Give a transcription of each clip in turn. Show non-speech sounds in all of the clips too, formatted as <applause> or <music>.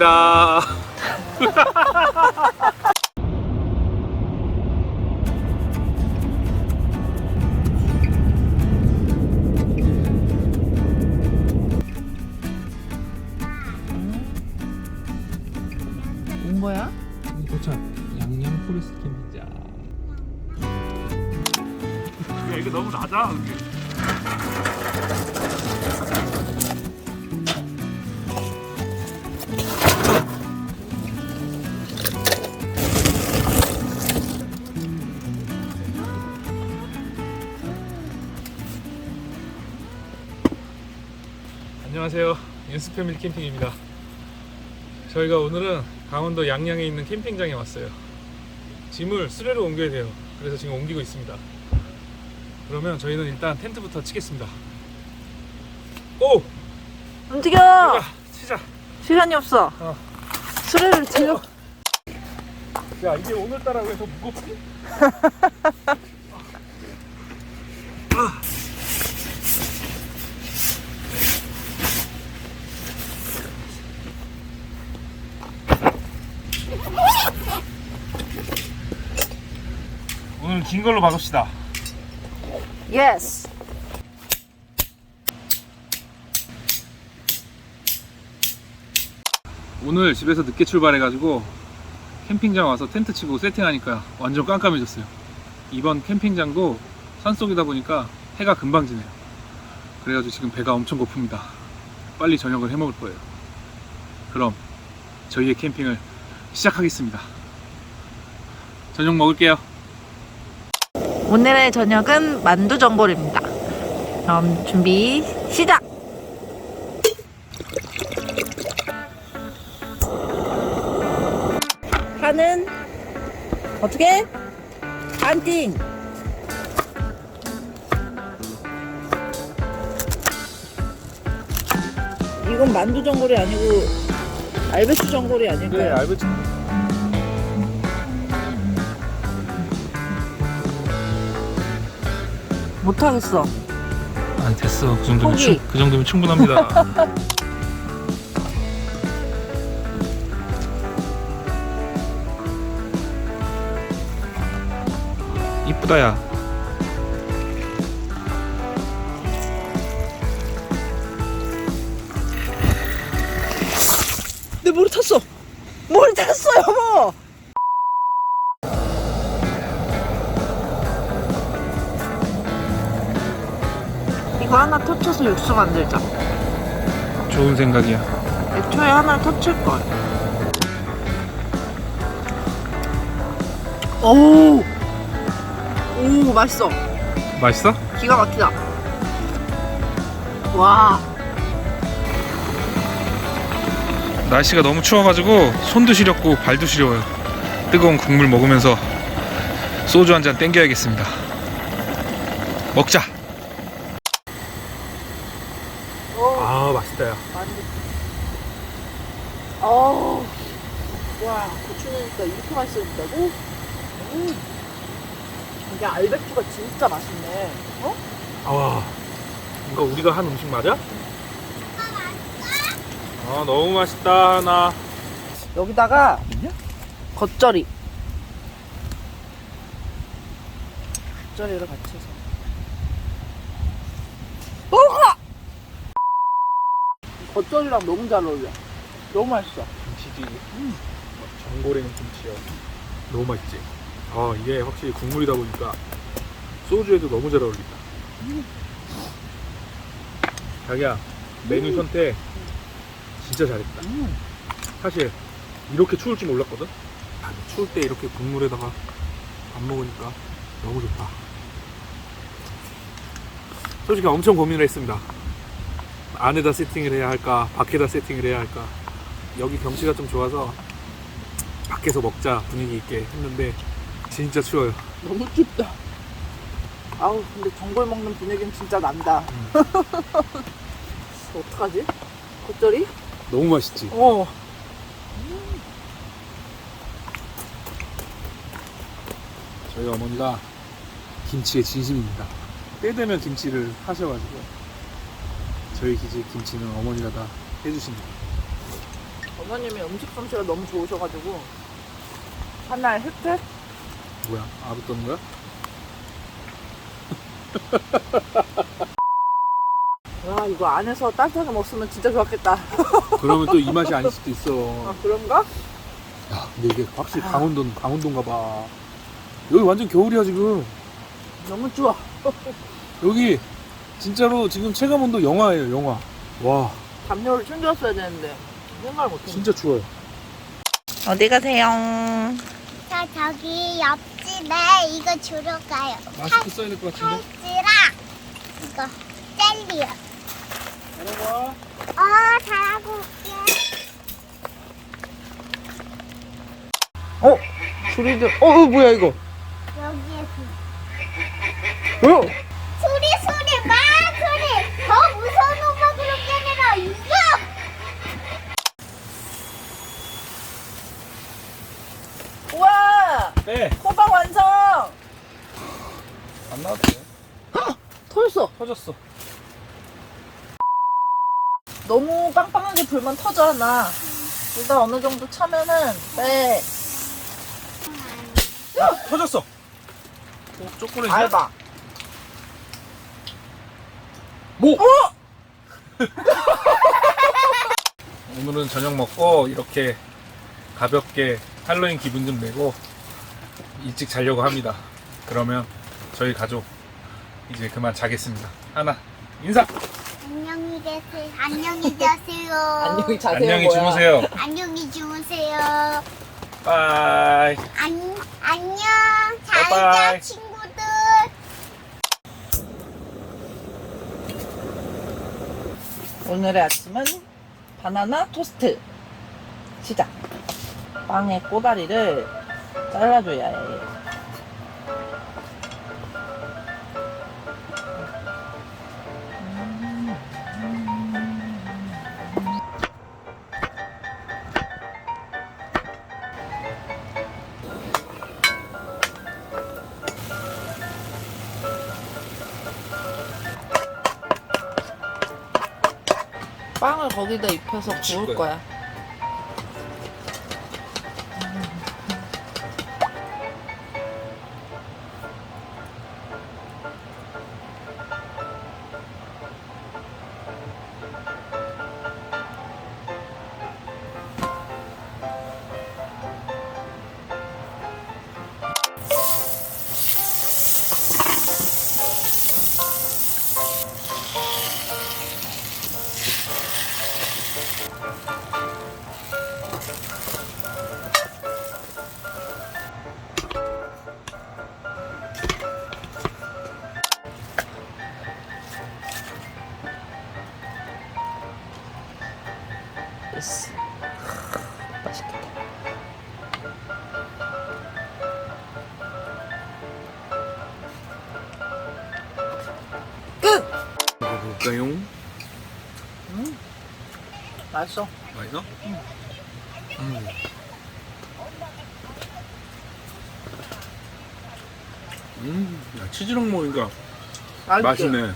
사랑입니다. <laughs> 온 거야? 도착 양양 포레스트 캠핑장. 야 이거 너무 낮아. 여기. 안녕하세요. 인스 패밀리 캠핑입니다. 저희가 오늘은 강원도 양양에 있는 캠핑장에 왔어요. 짐을 수레로 옮겨야 돼요. 그래서 지금 옮기고 있습니다. 그러면 저희는 일단 텐트부터 치겠습니다. 오! 움직여. 아, 치자. 시간이 없어. 어. 수레를 들려. 야, 이게 오늘따라 왜 더 무겁지? <laughs> 오늘 긴 걸로 막읍시다. 예스. 오늘 집에서 늦게 출발해가지고 캠핑장 와서 텐트 치고 세팅하니까 완전 깜깜해졌어요. 이번 캠핑장도 산속이다 보니까 해가 금방 지네요. 그래가지고 지금 배가 엄청 고픕니다. 빨리 저녁을 해 먹을 거예요. 그럼 저희의 캠핑을 시작하겠습니다. 저녁 먹을게요. 오늘의 저녁은 만두 전골입니다. 그럼 준비 시작. 파는 어떻게? 반띵. 이건 만두 전골이 아니고 알배추 전골이 아니고 네, 알배추. 못하겠어. 안 됐어. 그 정도면 포기. 충, 그 정도면 충분합니다. 이쁘다야. 터쳐서 육수 만들자. 좋은 생각이야. 애초에 하나 터칠 걸. 오, 오 맛있어. 맛있어? 기가 막히다. 와, 날씨가 너무 추워가지고 손도 시렵고 발도 시려워요. 뜨거운 국물 먹으면서 소주 한 잔 땡겨야겠습니다. 먹자. 아 어우, 와 고추내니까 이렇게 맛있어진다고? 음, 이게 알배추가 진짜 맛있네. 어? 아 이거 우리가 한 음식 맞아? 아 너무 맛있다 하나. 여기다가 겉절이 겉절이를 같이 해서 먹어! 겉절이랑 너무 잘 어울려 너무 맛있어 김치지. 전골에는 김치요. 너무 맛있지. 아 이게 확실히 국물이다 보니까 소주에도 너무 잘 어울린다. 자기야 메뉴 선택 진짜 잘했다. 음. 사실 이렇게 추울 줄 몰랐거든. 아, 추울 때 이렇게 국물에다가 밥 먹으니까 너무 좋다. 솔직히 엄청 고민을 했습니다. 안에다 세팅을 해야 할까, 밖에다 세팅을 해야 할까. 여기 경치가 좀 좋아서 밖에서 먹자 분위기 있게 했는데 진짜 추워요. 너무 춥다. 아우 근데 전골 먹는 분위기는 진짜 난다. <laughs> 어떡하지? 겉절이? 너무 맛있지. 어. 저희 어머니가 김치에 진심입니다. 때 되면 김치를 하셔가지고 저희 기지 김치는 어머니가 다 해주십니다. 어머님이 음식 솜씨가 너무 좋으셔가지고 하나의 혜택? 뭐야? 아부 떠는 거야? <laughs> 와 이거 안에서 따뜻하게 먹으면 진짜 좋았겠다. <laughs> 그러면 또 이 맛이 아닐 수도 있어. 아 그런가? 야, 근데 이게 확실히 강원도 강원도인가 봐. 여기 완전 겨울이야 지금. 너무 추워. 여기 진짜로 지금 체감 온도 영하예요 영하. 와, 담요를 챙겼어야 되는데 생각을 못했네. 진짜 추워요. 어디 가세요? 저 저기 옆집에 이거 주러 가요. 마스크 써야 될 것 같은데. 팔찌랑 이거 젤리요. 잘해봐. 어, 잘하고 올게. 어? 소리들. 어, 어 뭐야 이거? 여기에 그 뭐야? 소리 소리 막 소리. 더 무서운 오빠 그런 게 아니라 이거. 우와! 네. 호박 완성! 안 나왔어요. 터졌어. 터졌어. 너무 빵빵하게 불면 터져 하나. 일단 어느 정도 차면은 네. 아, 터졌어. 오, 초콜릿. 알바. 뭐? <laughs> 오늘은 저녁 먹고 이렇게 가볍게 할로윈 기분 좀 내고 일찍 자려고 합니다. 그러면 저희 가족 이제 그만 자겠습니다. 하나 인사. 안녕히 계세요. 안녕히 계세요. <laughs> 안녕히 자세요. 안녕히 뭐야. 주무세요. 안녕히 주무세요. 바이. 안, 안녕. 잘 자, 바이바이. 친구들. 오늘의 아침은 바나나 토스트. 시작. 빵의 꼬다리를 잘라줘야 해. 빵을 거기다 입혀서 구울 거야. 맛있어. 맛있어? 음. 음, 야, 치즈랑 먹으니까 맛있지? 맛있네.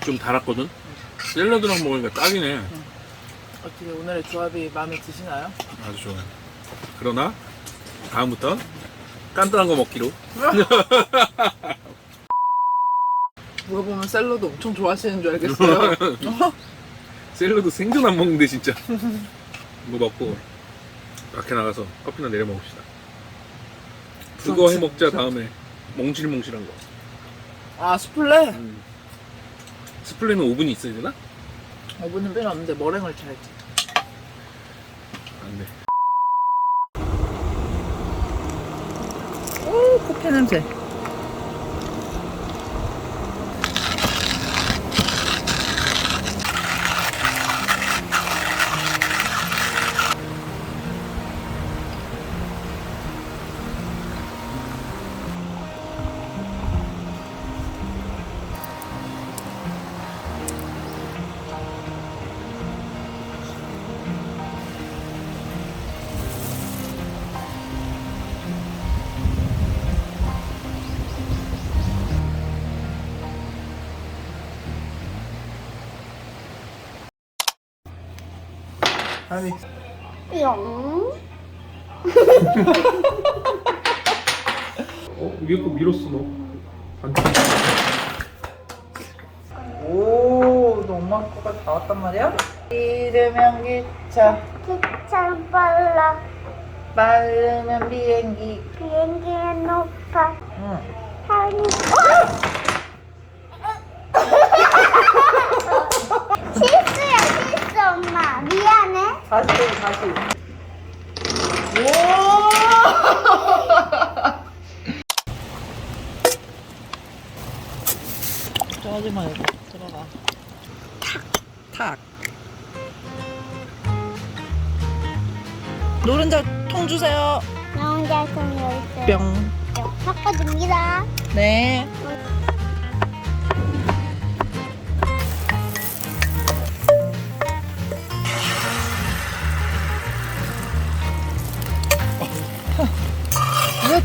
좀 달았거든? 샐러드랑 먹으니까 딱이네. 어떻게 오늘의 조합이 마음에 드시나요? 아주 좋아요. 그러나, 다음부터 깐깐한 거 먹기로. <laughs> 누가 보면 샐러드 엄청 좋아하시는 줄 알겠어요. <laughs> 샐러드 생전 안 먹는데, 진짜. 이거 <laughs> 먹고, 밖에 나가서 커피나 내려 먹읍시다. 그거 해 먹자, 다음에. 몽실몽실한 거. 아, 수플레? 음. 스플레는 오븐이 있어야 되나? 오븐은 필요 없는데 머랭을 쳐야지. 안 돼. 오, 커피 냄새. 아니 뿅. 어 위에 거 밀었어 너. 반칙. 오, 너 엄마 거가 다 왔단 말이야? 이르면 기차, 기차 빨라. 빠르면 비행기. 비행기는 높아. 응. 하니. 실 40 40. 오! <laughs> 저하지 말고 들어가. 탁탁 노른자 통 주세요. 나 혼자 손이 어딨어요? 뿅. 섞어줍니다. 네.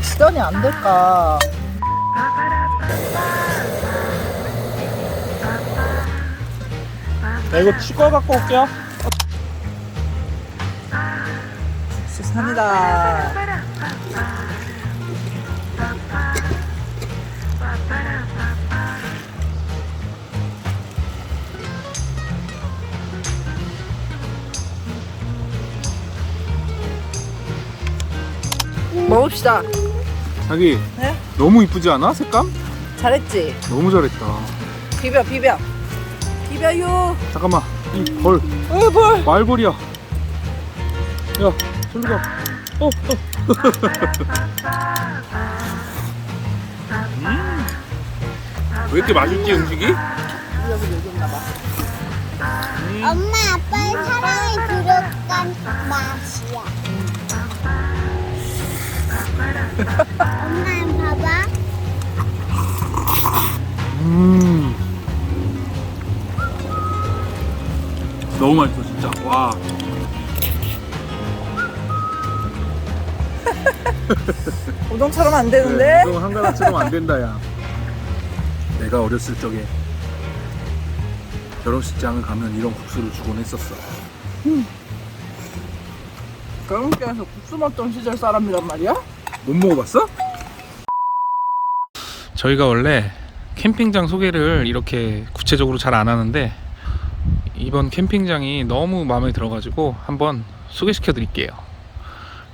지단이 안 될까? 나 이거 치과 갖고 올게요. 수산이다. 먹읍시다. 자기 네? 너무 이쁘지 않아 색감? 잘했지? 너무 잘했다. 비벼, 비벼. 비벼요. 잠깐만 이벌 어, 뭘? 말벌이야. 야 저리 가. 어 어. 음. 왜 이렇게 맛있지 음식이? 엄마 아빠의 사랑이 들어간 맛이야. 엄마 봐봐. 음. 너무 맛있어 진짜. 와. <laughs> 우동처럼 안 되는데? 그럼 한가닥처럼 안 된다 야. 내가 어렸을 적에 결혼식장을 가면 이런 국수를 주곤 했었어. 결혼식에서 국수 먹던 시절 사람이란 말이야? 못 먹어봤어? 저희가 원래 캠핑장 소개를 이렇게 구체적으로 잘 안 하는데 이번 캠핑장이 너무 마음에 들어가지고 한번 소개시켜 드릴게요.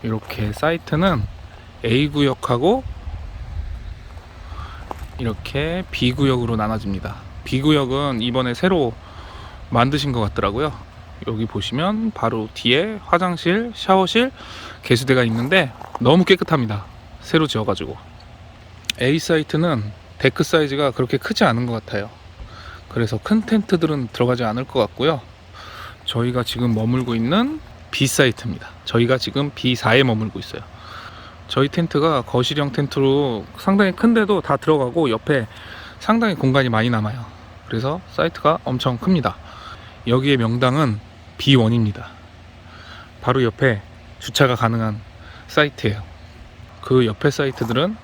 이렇게 사이트는 A 구역하고 이렇게 B 구역으로 나눠집니다. B 구역은 이번에 새로 만드신 것 같더라고요. 여기 보시면 바로 뒤에 화장실, 샤워실, 개수대가 있는데 너무 깨끗합니다. 새로 지어가지고. A 사이트는 데크 사이즈가 그렇게 크지 않은 것 같아요. 그래서 큰 텐트들은 들어가지 않을 것 같고요. 저희가 지금 머물고 있는 B 사이트입니다. 저희가 지금 B4에 머물고 있어요. 저희 텐트가 거실형 텐트로 상당히 큰데도 다 들어가고 옆에 상당히 공간이 많이 남아요. 그래서 사이트가 엄청 큽니다. 여기의 명당은 B1입니다. 바로 옆에 주차가 가능한 사이트예요. 그 옆에 사이트들은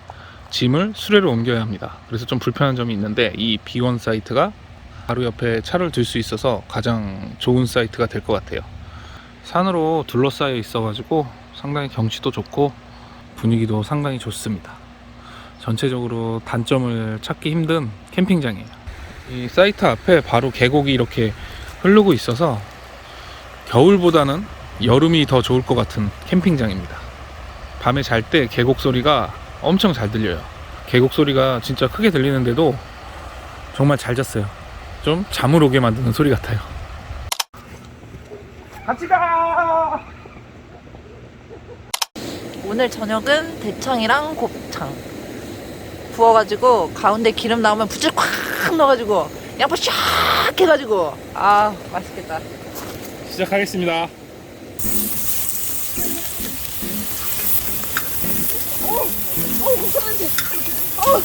짐을 수레로 옮겨야 합니다. 그래서 좀 불편한 점이 있는데 이 B1 사이트가 바로 옆에 차를 둘수 있어서 가장 좋은 사이트가 될 것 같아요. 산으로 둘러싸여 있어가지고 상당히 경치도 좋고 분위기도 상당히 좋습니다. 전체적으로 단점을 찾기 힘든 캠핑장이에요. 이 사이트 앞에 바로 계곡이 이렇게 흐르고 있어서 겨울보다는 여름이 더 좋을 것 같은 캠핑장입니다. 밤에 잘 때 계곡 소리가 엄청 잘 들려요. 계곡 소리가 진짜 크게 들리는데도 정말 잘 잤어요. 좀 잠을 오게 만드는 소리 같아요. 같이 가! 오늘 저녁은 대창이랑 곱창 부어가지고 가운데 기름 나오면 부추 콱 넣어가지고 양파 샥 해가지고 아 맛있겠다 시작하겠습니다. 어.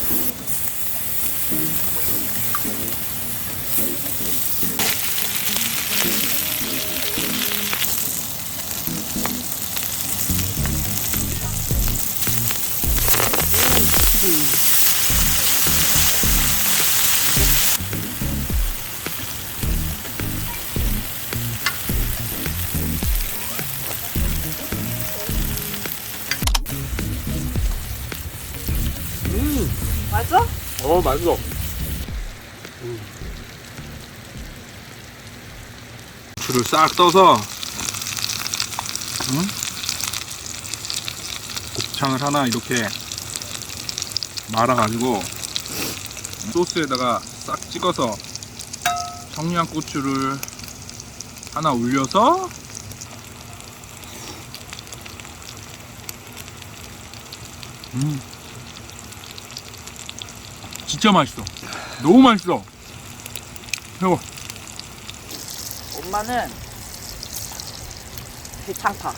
음. 맛있어. 줄을 싹 떠서 응? 곱창을 하나 이렇게 말아가지고 소스에다가 싹 찍어서 청양고추를 하나 올려서 음 진짜 맛있어 너무 맛있어 해봐 엄마는 대창파.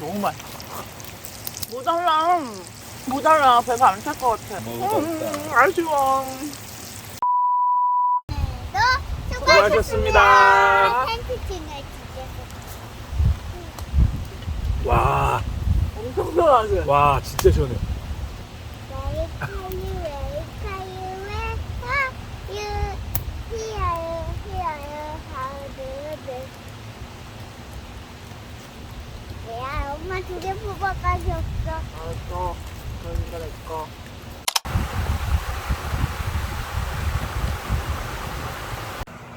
너무 맛있어. 모자라. 모자라. 배가 안 찰 것 같아. 먹어봤다. 음, 아쉬워. 너 수고하셨습니다. 텐트 치네 진짜. 와, 엄청 좋아하지? 와 진짜 시원해 웨이카유 웨이카유 웨이카유 히어유 히어유 하우드드 야 엄마 두 개 뽑아까지 없어 알았어. 그러니까 내 거.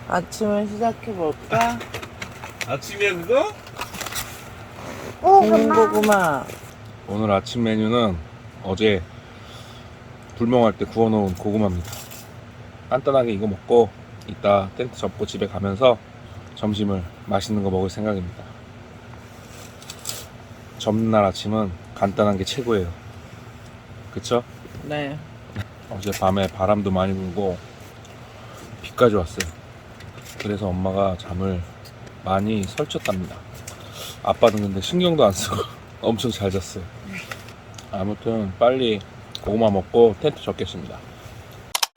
아침을 시작해볼까? 아침이야 그거? 오 군고구마. 오늘 아침 메뉴는 어제 불멍할 때 구워놓은 고구마입니다 간단하게 이거 먹고 이따 텐트 접고 집에 가면서 점심을 맛있는 거 먹을 생각입니다 전날 아침은 간단한 게 최고예요 그쵸? 네. 어제 밤에 바람도 많이 불고 비까지 왔어요. 그래서 엄마가 잠을 많이 설쳤답니다. 아빠는 근데 신경도 안 쓰고 <laughs> 엄청 잘 잤어요. 아무튼 빨리 고구마 먹고 텐트 접겠습니다.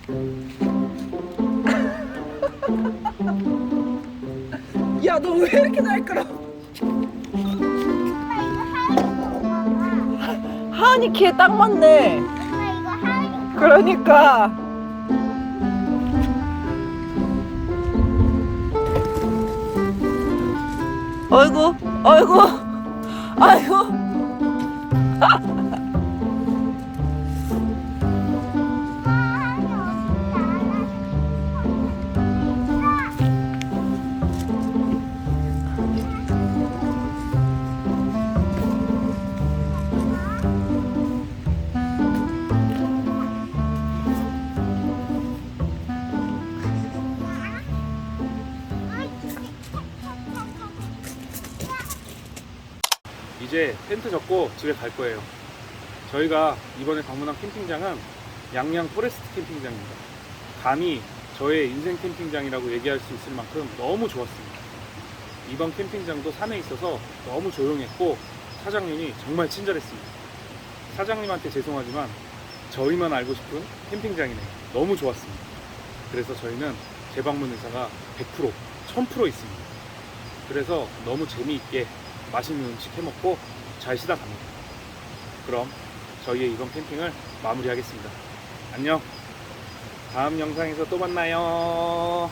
<laughs> 야, 너 왜 이렇게 날 끌어? 하은이 키에 딱 맞네. 그러니까. 어이구, 어이구, 아이고. 텐트 접고 집에 갈 거예요. 저희가 이번에 방문한 캠핑장은 양양 포레스트 캠핑장입니다. 감히 저의 인생 캠핑장이라고 얘기할 수 있을 만큼 너무 좋았습니다. 이번 캠핑장도 산에 있어서 너무 조용했고 사장님이 정말 친절했습니다. 사장님한테 죄송하지만 저희만 알고 싶은 캠핑장이네요. 너무 좋았습니다. 그래서 저희는 재방문 의사가 100%, 1000% 있습니다. 그래서 너무 재미있게 맛있는 음식 해먹고 잘 쉬다 갑니다. 그럼 저희의 이번 캠핑을 마무리하겠습니다. 안녕. 다음 영상에서 또 만나요.